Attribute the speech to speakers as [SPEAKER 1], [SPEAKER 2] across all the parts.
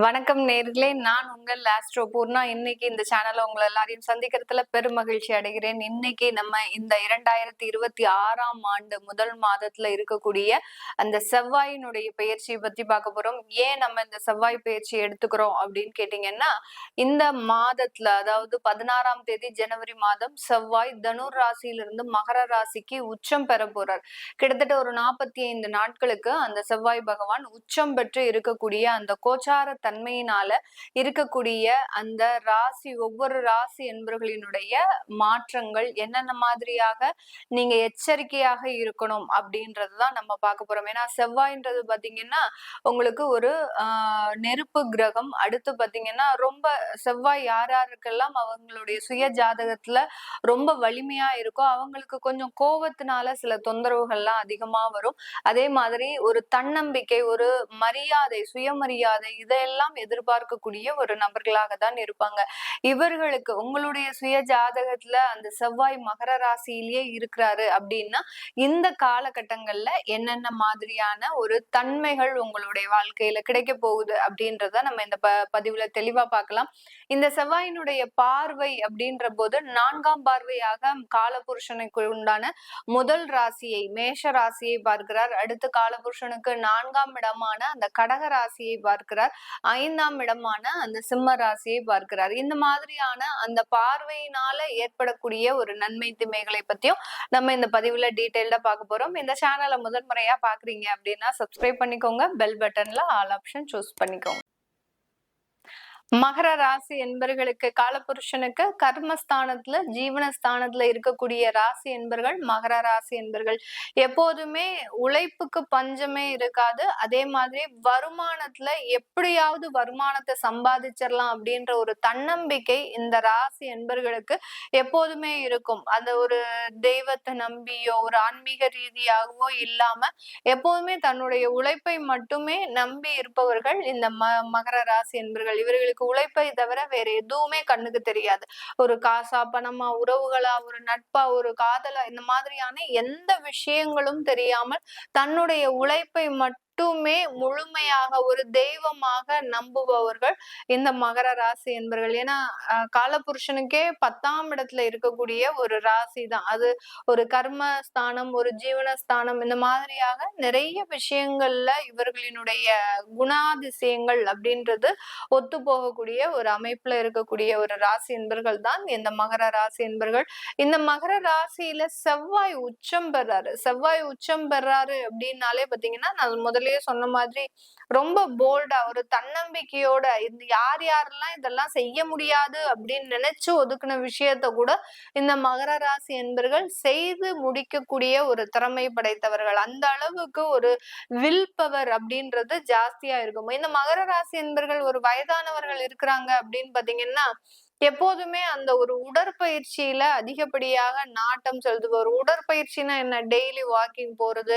[SPEAKER 1] வணக்கம் நேர்களே. நான் உங்கள் ஆஸ்ட்ரோ பூர்ணா. இன்னைக்கு இந்த சேனல்ல உங்களை எல்லாரையும் சந்திக்கிறதுல பெரும் மகிழ்ச்சி அடைகிறேன். இன்னைக்கு நம்ம இந்த இரண்டாயிரத்தி இருபத்தி ஆறாம் ஆண்டு முதல் மாதத்துல இருக்கக்கூடிய அந்த செவ்வாயினுடைய பயிற்சியை பத்தி பார்க்க போறோம். ஏன் நம்ம இந்த செவ்வாய் பயிற்சி எடுத்துக்கிறோம் அப்படின்னு கேட்டீங்கன்னா இந்த மாதத்துல அதாவது பதினாறாம் தேதி ஜனவரி மாதம் செவ்வாய் தனுர் ராசியிலிருந்து மகர ராசிக்கு உச்சம் பெற போறார். கிட்டத்தட்ட ஒரு நாற்பத்தி ஐந்து நாட்களுக்கு அந்த செவ்வாய் பகவான் உச்சம் பெற்று இருக்கக்கூடிய அந்த கோச்சார தன்மையினால இருக்கக்கூடிய அந்த ராசி ஒவ்வொரு ராசி என்பவர்களினுடைய மாற்றங்கள் என்னென்ன மாதிரியாக நீங்க எச்சரிக்கையாக இருக்கணும் அப்படின்றதுதான் நம்ம பார்க்க போறோம். ஏன்னா செவ்வாயின்றது பாத்தீங்கன்னா உங்களுக்கு ஒரு நெருப்பு கிரகம். அடுத்து பாத்தீங்கன்னா ரொம்ப செவ்வாய் யார் யாருக்கெல்லாம் அவங்களுடைய சுய ஜாதகத்துல ரொம்ப வலிமையா இருக்கோ அவங்களுக்கு கொஞ்சம் கோபத்தினால சில தொந்தரவுகள்லாம் அதிகமா வரும். அதே மாதிரி ஒரு தன்னம்பிக்கை ஒரு மரியாதை சுயமரியாதை இதெல்லாம் எல்லாம் எதிர்பார்க்கக்கூடிய ஒரு நபர்களாக தான் இருப்பாங்க. இவர்களுக்கு உங்களுடைய சுய ஜாதகத்துல அந்த செவ்வாய் மகர ராசியிலேயே இருக்கிறாரு அப்படின்னா இந்த காலகட்டங்கள்ல என்னென்ன மாதிரியான ஒரு தன்மைகள் உங்களுடைய வாழ்க்கையில கிடைக்க போகுது அப்படின்றத நம்ம இந்த ப பதிவுல தெளிவா பார்க்கலாம். இந்த செவ்வாயினுடைய பார்வை அப்படின்ற போது நான்காம் பார்வையாக காலபுருஷனுக்கு உண்டான முதல் ராசியை மேஷ ராசியை பார்க்கிறார். அடுத்து காலபுருஷனுக்கு நான்காம் இடமான அந்த கடக ராசியை பார்க்கிறார். ஐந்தாம் இடமான அந்த சிம்ம ராசியை பார்க்கிறார். இந்த மாதிரியான அந்த பார்வையினால ஏற்படக்கூடிய ஒரு நன்மை திமைகளை பத்தியும் நம்ம இந்த பதிவுல டீட்டெயில்டா பார்க்க போறோம். இந்த சேனலை முதன்முறையா பாக்குறீங்க அப்படின்னா சப்ஸ்கிரைப் பண்ணிக்கோங்க. பெல் பட்டன்ல ஆல் ஆப்ஷன் சூஸ் பண்ணிக்கோங்க. மகர ராசி என்பர்களுக்கு காலபுருஷனுக்கு கர்மஸ்தானத்துல ஜீவனஸ்தானத்துல இருக்கக்கூடிய ராசி என்பர்கள் மகர ராசி என்பர்கள். எப்போதுமே உழைப்புக்கு பஞ்சமே இருக்காது. அதே மாதிரி வருமானத்துல எப்படியாவது வருமானத்தை சம்பாதிச்சிடலாம் அப்படின்ற ஒரு தன்னம்பிக்கை இந்த ராசி என்பர்களுக்கு எப்போதுமே இருக்கும். அந்த ஒரு தெய்வத்தை நம்பியோ ஒரு ஆன்மீக ரீதியாகவோ இல்லாம எப்போதுமே தன்னுடைய உழைப்பை மட்டுமே நம்பி இருப்பவர்கள் இந்த ம மகர ராசி என்பர்கள். இவர்களுக்கு உழைப்பை தவிர வேற எதுவுமே கண்ணுக்கு தெரியாது. ஒரு காசா பணமா உறவுகளா ஒரு நட்பா ஒரு காதலா இந்த மாதிரியான எந்த விஷயங்களும் தெரியாமல் தன்னுடைய உழைப்பை மட்டும் முழுமையாக ஒரு தெய்வமாக நம்புபவர்கள் இந்த மகர ராசி என்பர்கள். ஏன்னா காலபுருஷனுக்கே பத்தாம் இடத்துல இருக்கக்கூடிய ஒரு ராசி தான். அது ஒரு கர்ம ஸ்தானம் ஒரு ஜீவனஸ்தானம் இந்த மாதிரியாக நிறைய விஷயங்கள்ல இவர்களினுடைய குணாதிசயங்கள் அப்படின்றது ஒத்து போகக்கூடிய ஒரு அமைப்புல இருக்கக்கூடிய ஒரு ராசி என்பர்கள் தான் இந்த மகர ராசி என்பர்கள். இந்த மகர ராசியில செவ்வாய் உச்சம் பெறாரு. செவ்வாய் உச்சம் பெறாரு அப்படின்னாலே பாத்தீங்கன்னா நான் முதல்லயே சொன்ன மாதிரி ரொம்ப போல்டா ஒரு தன்னம்பிக்கையோட இந்த யார் யாரெல்லாம் இதெல்லாம் செய்ய முடியாது அப்படின்னு நினைச்சு ஒதுக்குன விஷயத்த கூட இந்த மகர ராசி என்பர்கள் செய்து முடிக்கக்கூடிய ஒரு திறமை படைத்தவர்கள். அந்த அளவுக்கு ஒரு வில் பவர் அப்படின்றது ஜாஸ்தியா இருக்கும். இந்த மகர ராசி என்பர்கள் ஒரு வயதானவர்கள் இருக்கிறாங்க அப்படின்னு பாத்தீங்கன்னா எப்போதுமே அந்த ஒரு உடற்பயிற்சியில அதிகப்படியாக நாட்டம் செலுத்துவது ஒரு உடற்பயிற்சினா என்ன? டெய்லி வாக்கிங் போறது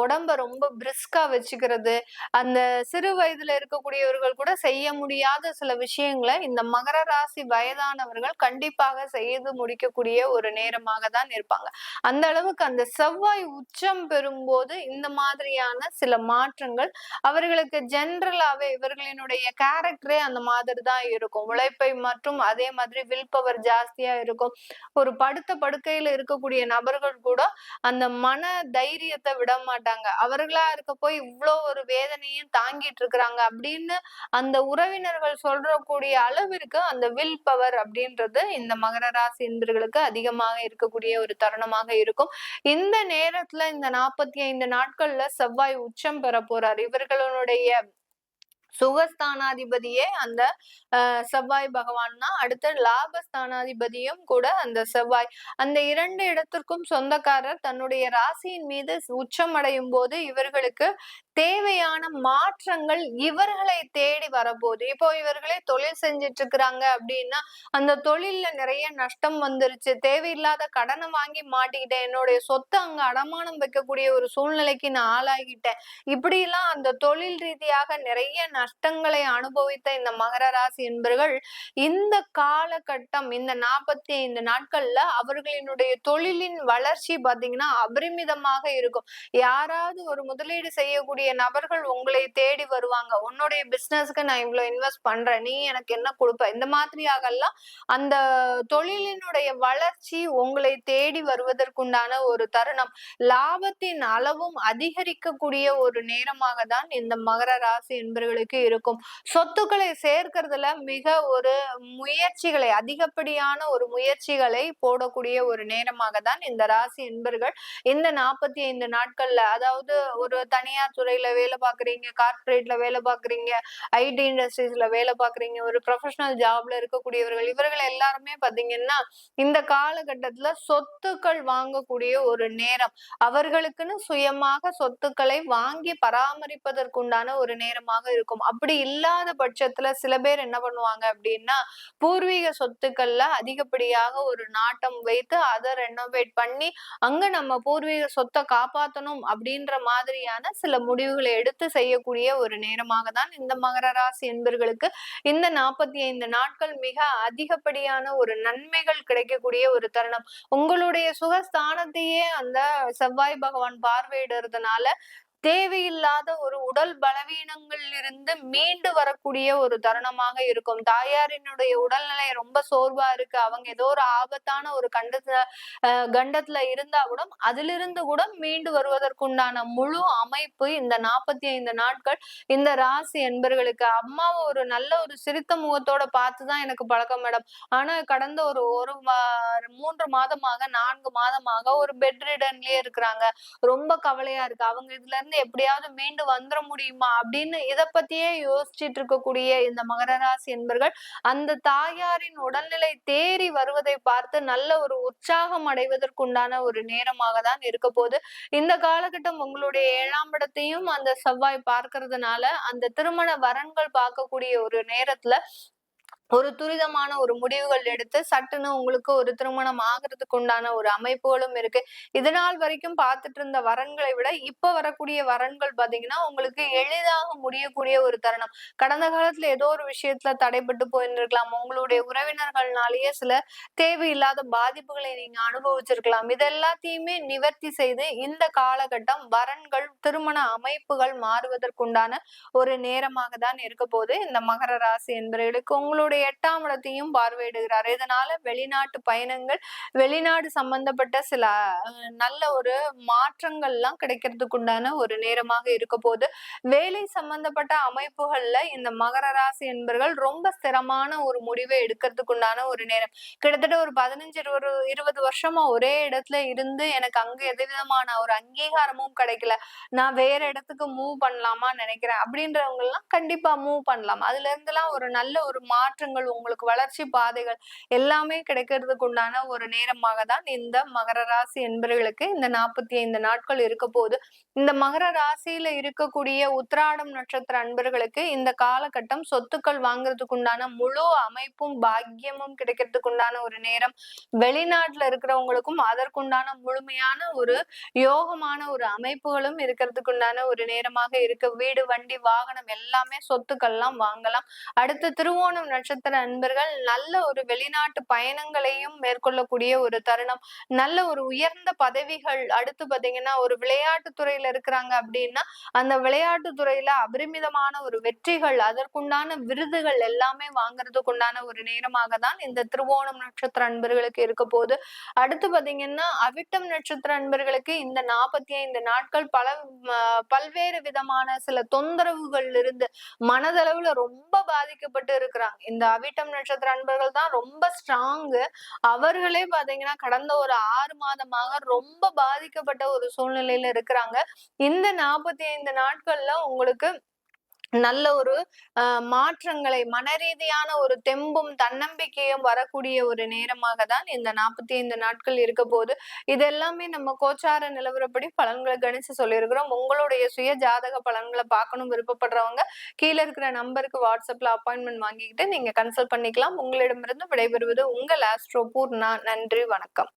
[SPEAKER 1] உடம்ப ரொம்ப பிரிஸ்கா வச்சுக்கிறது அந்த சிறு வயதுல இருக்கக்கூடியவர்கள் கூட செய்ய முடியாத சில விஷயங்களை இந்த மகர ராசி வயதானவர்கள் கண்டிப்பாக செய்து முடிக்கக்கூடிய ஒரு நேரமாக தான் இருப்பாங்க. அந்த அளவுக்கு அந்த செவ்வாய் உச்சம் பெறும்போது இந்த மாதிரியான சில மாற்றங்கள் அவர்களுக்கு ஜென்ரலாவே இவர்களினுடைய கேரக்டரே அந்த மாதிரி தான் இருக்கும். உழைப்பை மற்றும் அதே மாதிரி வில் பவர் ஜாஸ்தியா இருக்கும். ஒரு படுத்த படுக்கையில இருக்கக்கூடிய நபர்கள் கூட அந்த மன தைரியத்தை விட மாட்டாங்க. அவர்களா இருக்க போய் இவ்வளோ ஒரு வேதனையும் தாங்கிட்டு இருக்கிறாங்க அப்படின்னு அந்த உறவினர்கள் சொல்றக்கூடிய அளவிற்கு அந்த வில் பவர் அப்படின்றது இந்த மகர ராசி இந்திர்களுக்கு அதிகமாக இருக்கக்கூடிய ஒரு தருணமாக இருக்கும். இந்த நேரத்துல இந்த நாற்பத்தி ஐந்து நாட்கள்ல செவ்வாய் உச்சம் பெற போறார் இவர்களுடைய சுகஸ்தானாதிபதியே அந்த செவ்வாய் பகவான் தான் அடுத்து லாபஸ்தானாதிபதியும் கூட அந்த செவ்வாய். அந்த இரண்டு இடத்திற்கும் சொந்தக்காரர் தன்னுடைய ராசியின் மீது உச்சம் அடையும் போது இவர்களுக்கு தேவையான மாற்றங்கள் இவர்களை தேடி வரப்போகுது. இப்போ இவர்களே தொழில் செஞ்சிட்டு இருக்கிறாங்க அப்படின்னா அந்த தொழில்ல நிறைய நஷ்டம் வந்துருச்சு. தேவையில்லாத கடனை வாங்கி மாட்டிக்கிட்டேன். என்னுடைய சொத்தை அங்க அடமானம் வைக்கக்கூடிய ஒரு சூழ்நிலைக்கு நான் ஆளாகிட்டேன். இப்படி எல்லாம் அந்த தொழில் ரீதியாக நிறைய நஷ்டங்களை அனுபவித்த இந்த மகர ராசி என்பர்கள் இந்த காலகட்டம் இந்த நாற்பத்தி ஐந்து நாட்கள்ல அவர்களினுடைய தொழிலின் வளர்ச்சி பாத்தீங்கன்னா அபரிமிதமாக இருக்கும். யாராவது ஒரு முதலீடு செய்யக்கூடிய நபர்கள் உங்களை தேடி வருவாங்க. உன்னுடைய பிசினஸ்க்கு நான் இவ்வளவு இன்வெஸ்ட் பண்றேன். நீ எனக்கு என்ன கொடுப்ப? இந்த மாதிரியாகலாம் அந்த தொழிலினுடைய வளர்ச்சி உங்களை தேடி வருவதற்குண்டான ஒரு தருணம். லாபத்தின் அளவும் அதிகரிக்கக்கூடிய ஒரு நேரமாக தான் இந்த மகர ராசி என்பவர்களுக்கு இருக்கும். சொத்துக்களை சேர்க்கறதுல மிக ஒரு முயற்சிகளை அதிகப்படியான ஒரு முயற்சிகளை போடக்கூடிய ஒரு நேரமாக தான் இந்த ராசி என்பர்கள் இந்த நாற்பத்தி ஐந்து நாட்கள்ல அதாவது ஒரு தனியார் துறையில வேலை பாக்குறீங்க கார்பரேட்ல வேலை பாக்குறீங்க ஐடி இண்டஸ்ட்ரீஸ்ல வேலை பாக்குறீங்க ஒரு ப்ரொஃபஷனல் ஜாப்ல இருக்கக்கூடியவர்கள் இவர்கள் எல்லாருமே பாத்தீங்கன்னா இந்த காலகட்டத்துல சொத்துக்கள் வாங்கக்கூடிய ஒரு நேரம் அவர்களுக்குன்னு சுயமாக சொத்துக்களை வாங்கி பராமரிப்பதற்குண்டான ஒரு நேரமாக இருக்கும். அப்படி இல்லாத பட்சத்துல சில பேர் என்ன பண்ணுவாங்க அப்படின்னா பூர்வீக சொத்துக்கள்ல அதிகப்படியாக ஒரு நாட்டம் வைத்து அதை ரெனோவேட் பண்ணி அங்க நம்ம பூர்வீக சொத்தை காப்பாற்றணும் அப்படின்ற மாதிரியான சில முடிவுகளை எடுத்து செய்யக்கூடிய ஒரு நேரமாக தான் இந்த மகர ராசி என்பர்களுக்கு இந்த நாற்பத்தி ஐந்து நாட்கள் மிக அதிகப்படியான ஒரு நன்மைகள் கிடைக்கக்கூடிய ஒரு தருணம். உங்களுடைய சுகஸ்தானத்தையே அந்த செவ்வாய் பகவான் பார்வையிடுறதுனால தேவையில்லாத ஒரு உடல் பலவீனங்கள் இருந்து மீண்டு வரக்கூடிய ஒரு தருணமாக இருக்கும். தாயாரினுடைய உடல்நிலை ரொம்ப சோர்வா இருக்கு. அவங்க ஏதோ ஒரு ஆபத்தான ஒரு கண்டத்துல கண்டத்துல இருந்தா கூட அதிலிருந்து கூட மீண்டு வருவதற்குண்டான முழு அமைப்பு இந்த நாற்பத்தி ஐந்து நாட்கள் இந்த ராசி என்பர்களுக்கு. அம்மாவை ஒரு நல்ல ஒரு சிரித்த முகத்தோட பார்த்துதான் எனக்கு பழக்கம் மேடம். ஆனா கடந்த ஒரு ஒரு மூன்று மாதமாக நான்கு மாதமாக ஒரு பெட் ரிடன்லயே இருக்கிறாங்க. ரொம்ப கவலையா இருக்கு. அவங்க இதுல இருந்து எப்படியாவது மீண்டு வந்துட முடியுமா அப்படின்னு இதை பத்தியே யோசிச்சுட்டு இருக்கக்கூடிய இந்த மகர ராசி என்பர்கள் அந்த தாயாரின் உடல்நிலை தேறி வருவதை பார்த்து நல்ல ஒரு உற்சாகம் அடைவதற்குண்டான ஒரு நேரமாக தான் இருக்க போது இந்த காலகட்டம் உங்களுடைய ஏழாம் இடத்தையும் அந்த செவ்வாய் பார்க்கறதுனால அந்த திருமண வரன்கள் பார்க்கக்கூடிய ஒரு நேரத்துல ஒரு துரிதமான ஒரு முடிவுகள் எடுத்து சட்டுன்னு உங்களுக்கு ஒரு திருமணம் ஆகிறதுக்கு உண்டான ஒரு அமைப்புகளும் இருக்கு. இதனால் வரைக்கும் பார்த்துட்டு இருந்த வரன்களை விட இப்ப வரக்கூடிய வரன்கள் பாத்தீங்கன்னா உங்களுக்கு எளிதாக முடியக்கூடிய ஒரு தருணம். கடந்த காலத்துல ஏதோ ஒரு விஷயத்துல தடைப்பட்டு போயிருந்திருக்கலாம். உங்களுடைய உறவினர்கள்னாலேயே சில தேவையில்லாத பாதிப்புகளை நீங்க அனுபவிச்சிருக்கலாம். இது எல்லாத்தையுமே நிவர்த்தி செய்து இந்த காலகட்டம் வரன்கள் திருமண அமைப்புகள் மாறுவதற்குண்டான ஒரு நேரமாக தான் இருக்க போது இந்த மகர ராசி என்பவர்களுக்கு உங்களுடைய தன்னுடைய எட்டாம் இடத்தையும் பார்வையிடுகிறார். இதனால வெளிநாட்டு பயணங்கள் வெளிநாடு சம்பந்தப்பட்ட சில நல்ல ஒரு மாற்றங்கள்லாம் கிடைக்கிறதுக்கு உண்டான ஒரு நேரமாக இருக்க போது வேலை சம்பந்தப்பட்ட அமைப்புகள்ல இந்த மகர ராசி என்பர்கள் ரொம்ப ஸ்திரமான ஒரு முடிவை எடுக்கிறதுக்கு உண்டான ஒரு நேரம். கிட்டத்தட்ட ஒரு பதினஞ்சு இருபது இருபது வருஷமா ஒரே இடத்துல இருந்து எனக்கு அங்க எதுவிதமான ஒரு அங்கீகாரமும் கிடைக்கல. நான் வேற இடத்துக்கு மூவ் பண்ணலாமா நினைக்கிறேன். அப்படின்றவங்க எல்லாம் கண்டிப்பா மூவ் பண்ணலாம். அதுல இருந்தெல்லாம் ஒரு நல்ல ஒரு மாற்றம் மாற்றங்கள் உங்களுக்கு வளர்ச்சி பாதைகள் எல்லாமே கிடைக்கிறதுக்கு உண்டான ஒரு நேரமாக தான் இந்த மகர ராசி என்பவர்களுக்கு இந்த நாற்பத்தி ஐந்து நாட்கள் இருக்க போது இந்த மகர ராசியில இருக்கக்கூடிய உத்திராடம் நட்சத்திர அன்பர்களுக்கு இந்த காலகட்டம் சொத்துக்கள் வாங்குறதுக்கு உண்டான முழு அமைப்பும் பாக்கியமும் கிடைக்கிறதுக்கு உண்டான ஒரு நேரம். வெளிநாட்டுல இருக்கிறவங்களுக்கும் அதற்குண்டான முழுமையான ஒரு யோகமான ஒரு அமைப்புகளும் இருக்கிறதுக்கு உண்டான ஒரு நேரமாக இருக்கு. வீடு வண்டி வாகனம் எல்லாமே சொத்துக்கள்லாம் வாங்கலாம். அடுத்து திருவோணம் நட்சத்திர நட்சத்திர அன்பர்கள் நல்ல ஒரு வெளிநாட்டு பயணங்களையும் மேற்கொள்ளக்கூடிய ஒரு தருணம் நல்ல ஒரு உயர்ந்த பதவிகள் அடுத்து பாத்தீங்கன்னா ஒரு விளையாட்டு துறையில இருக்கிறாங்க அப்படின்னா அந்த விளையாட்டு துறையில அபரிமிதமான ஒரு வெற்றிகள் அதற்குண்டான விருதுகள் எல்லாமே வாங்குறதுக்கு உண்டான ஒரு நேரமாக தான் இந்த திருவோணம் நட்சத்திர அன்பர்களுக்கு இருக்க போது அடுத்து பாத்தீங்கன்னா அவிட்டம் நட்சத்திர அன்பர்களுக்கு இந்த நாற்பத்தி ஐந்து நாட்கள் பல பல்வேறு விதமான சில தொந்தரவுகள் இருந்து மனதளவுல ரொம்ப பாதிக்கப்பட்டு இருக்கிறாங்க. இந்த அவிட்டம் நட்சத்திர அன்பர்கள் தான் ரொம்ப ஸ்ட்ராங்கு அவர்களே பாத்தீங்கன்னா கடந்த ஒரு ஆறு மாதமாக ரொம்ப பாதிக்கப்பட்ட ஒரு சூழ்நிலையில இருக்கிறாங்க. இந்த நாற்பத்தி ஐந்து நாட்கள்ல உங்களுக்கு நல்ல ஒரு மாற்றங்களை மனரீதியான ஒரு தெம்பும் தன்னம்பிக்கையும் வரக்கூடிய ஒரு நேரமாக தான் இந்த நாற்பத்தி ஐந்து நாட்கள் இருக்க போது இது எல்லாமே நம்ம கோச்சார நிலவரப்படி பலன்களை கணிச்சு சொல்லியிருக்கிறோம். உங்களுடைய சுய ஜாதக பலன்களை பார்க்கணும் விருப்பப்படுறவங்க கீழே இருக்கிற நம்பருக்கு வாட்ஸ்அப்ல அப்பாயின்மெண்ட் வாங்கிக்கிட்டு நீங்க கன்சல்ட் பண்ணிக்கலாம். உங்களிடமிருந்து விடைபெறுவது உங்கள் ஆஸ்ட்ரோ பூர்ணா. நன்றி வணக்கம்.